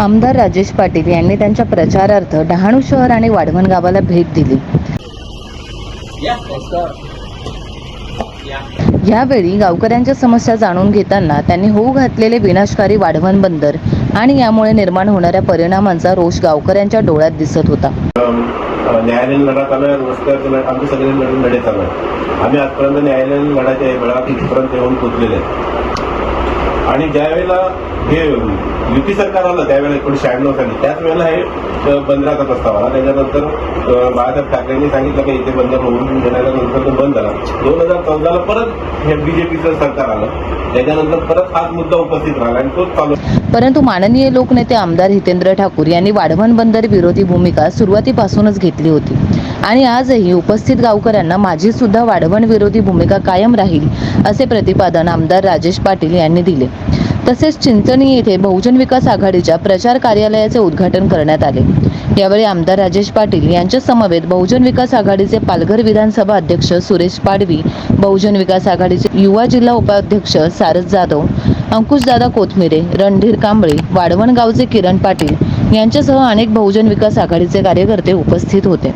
आमदार राजेश पाटील यांनी त्यांच्या प्रचारार्थ डहाणू शहर आणि वाढवण गावाला भेट दिली. यावेळी गावकऱ्यांच्या समस्या जाणून घेताना त्यांनी होऊ घातलेले विनाशकारी वाढवण बंदर आणि यामुळे निर्माण होणाऱ्या परिणामांचा रोष गावकऱ्यांच्या डोळ्यात दिसत होता. न्यायालयीन लढा चालू आहे रस्त्यावरचे आमचे सगळे लढून लढे चालू आहे आम्ही आजपर्यंत न्यायालयीन लढाच्या वेळा तिथपर्यंत येऊन पोचलेले आणि ज्या वेळेला हे युती सरकार आलं त्यावेळेला एकोणीशे शहाण्णव साली त्याच वेळेला हे बंदराचा प्रस्ताव आला त्याच्यानंतर बाळासाहेब ठाकरेंनी सांगितलं की इथे बंदर होऊन देण्याचा नंतर तो बंद झाला. दोन हजार चौदाला परत हे बीजेपीचं सरकार आलं. त्याच्यानंतर परत हाच मुद्दा उपस्थित राहिला आणि तोच चालू परंतु माननीय लोकनेते आमदार हितेंद्र ठाकूर यांनी वाढवण बंदर विरोधी भूमिका सुरुवातीपासूनच घेतली होती. आणि आजही उपस्थित गावकऱ्यांना माझी सुद्धा वाढवण विरोधी भूमिका कायम राहील असे प्रतिपादन आमदार राजेश पाटील यांनी दिले. तसेच चिंचणी येथे बहुजन विकास आघाडीच्या प्रचार कार्यालयाचे उद्घाटन करण्यात आले. यावेळी आमदार राजेश पाटील यांच्या समवेत बहुजन विकास आघाडीचे पालघर विधानसभा अध्यक्ष सुरेश पाडवी बहुजन विकास आघाडीचे युवा जिल्हा उपाध्यक्ष सारस जाधव अंकुशदादा कोथमिरे रणधीर कांबळे वाढवण गावचे किरण पाटील यांच्यासह अनेक बहुजन विकास आघाडीचे कार्यकर्ते उपस्थित होते.